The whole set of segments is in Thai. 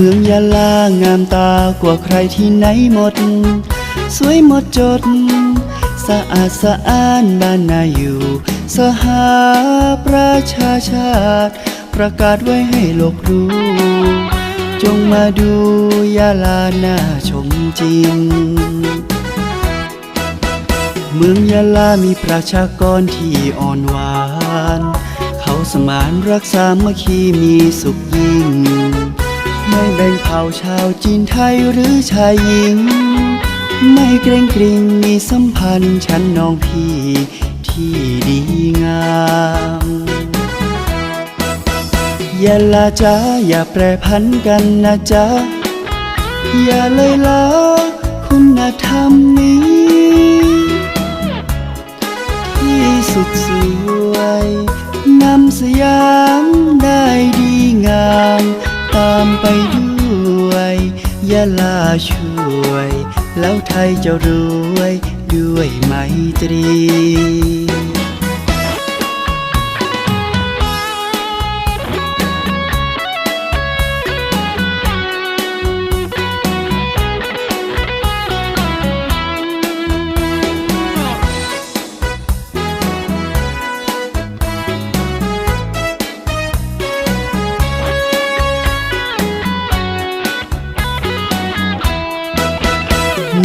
เมืองยะลางามตากว่าใครที่ไหนหมด สวยหมดจด สะอาดสะอ้านบ้านนาอยู่ สหาประชาชาติ ประกาศไว้ให้โลกรู้ จงมาดูยาลาน่าชมจริง เมืองยะลามีประชากรที่อ่อนหวาน เขาสมานรักษาเมื่อคีมีสุขยิ่ง ไม่แบ่งเผ่าชาวจีนไทยหรือชายหญิง ไม่เกรงกริงมีสัมพันธ์ฉันน้องพี่ที่ดีงามอย่าลาจ้าอย่าแปรพันกันนะจ๊ะ อย่าเลยละคุณธรรมนี้ ยะลาช่วย แล้วไทยจะรวยด้วยไมตรี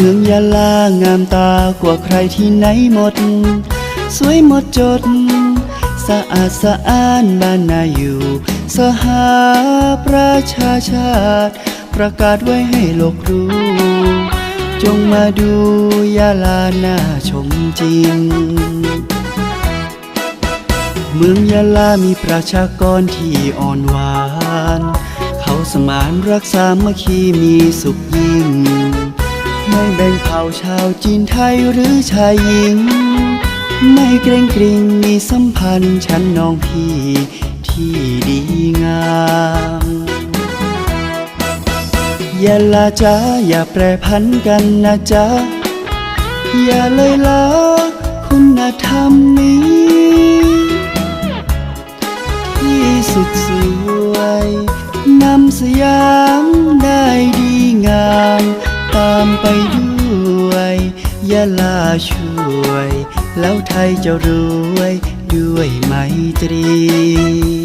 มืองยะลางามตากว่าใครที่ไหนหมด สวยหมดจด สะอาดสะอ้านบ้านนาอยู่ สหาประชาชาติ ประกาศไว้ให้โลกรู้ จงมาดูยาลาน่าชมจริง เมืองยะลามีประชากรที่อ่อนหวาน เขาสมานรักษาเมื่อคีมีสุขยิ่ง ไม่แบ่งเผ่าชาวจีนไทยหรือชายหญิง ไม่เกรงกริงมีสัมพันธ์ฉันน้องพี่ที่ดีงามอย่าลาจ้าอย่าแปรพันกันนะจ๊ะ อย่าเลยละคุณธรรมนี้ ที่สุดสวยนำสยามามไปด้วย ยะลาช่วย แล้วไทยจะรวยด้วยไมตรี